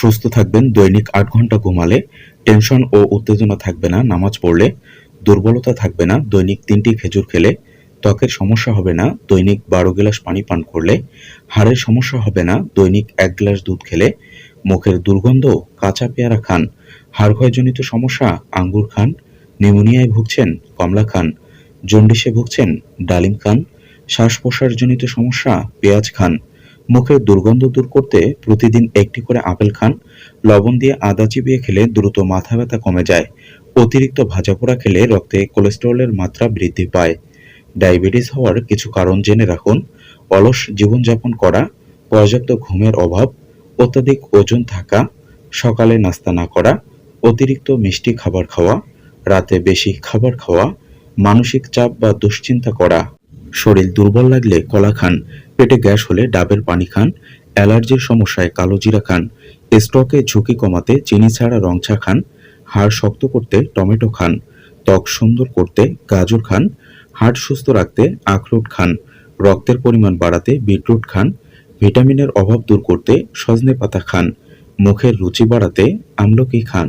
সুস্থ থাকবেন, দৈনিক আট ঘণ্টা ঘুমালে, টেনশন ও উত্তেজনা থাকবে না, নামাজ পড়লে দুর্বলতা থাকবে না, দৈনিক তিনটি খেজুর খেলে ত্বকের সমস্যা হবে না, দৈনিক বারো গ্লাস পানি পান করলে হাড়ের সমস্যা হবে না, দৈনিক এক গ্লাস দুধ খেলে মুখের দুর্গন্ধ, কাঁচা পেয়ারা খান হাড়ক্ষয়জনিত সমস্যা, আঙ্গুর খান, নিউমোনিয়ায় ভুগছেন, কমলা খান জন্ডিসে ভুগছেন, ডালিম খান শ্বাস প্রশ্বাসজনিত সমস্যা, পেঁয়াজ খান মুখের দুর্গন্ধ দূর করতে প্রতিদিন একটি করে আপেল খান। লবণ দিয়ে আদা চিবিয়ে খেলে দ্রুত মাথা ব্যথা কমে যায়। অতিরিক্ত ভাজাপোড়া খেলে রক্তে কোলেস্টেরলের মাত্রা বৃদ্ধি পায়। ডায়াবেটিস হওয়ার কিছু কারণ জেনে রাখুন। অলস জীবনযাপন করা, পর্যাপ্ত ঘুমের অভাব, অত্যাধিক ওজন থাকা, সকালে নাস্তা না করা, অতিরিক্ত মিষ্টি খাবার খাওয়া, রাতে বেশি খাবার খাওয়া, মানসিক চাপ বা দুশ্চিন্তা করা। শরীর দুর্বল লাগলে কলা খান। পেটে গ্যাস হলে ডাবের পানি খান, অ্যালার্জির সমস্যায় কালো জিরা খান স্ট্রোকে ঝুঁকি কমাতে চিনি ছাড়া রং চা খান, হাড় শক্ত করতে টমেটো খান, ত্বক সুন্দর করতে গাজর খান, হাড় সুস্থ রাখতে আখরোট খান, রক্তের পরিমাণ বাড়াতে বিটরুট খান, ভিটামিনের অভাব দূর করতে সজনে পাতা খান, মুখের রুচি বাড়াতে আমলকি খান।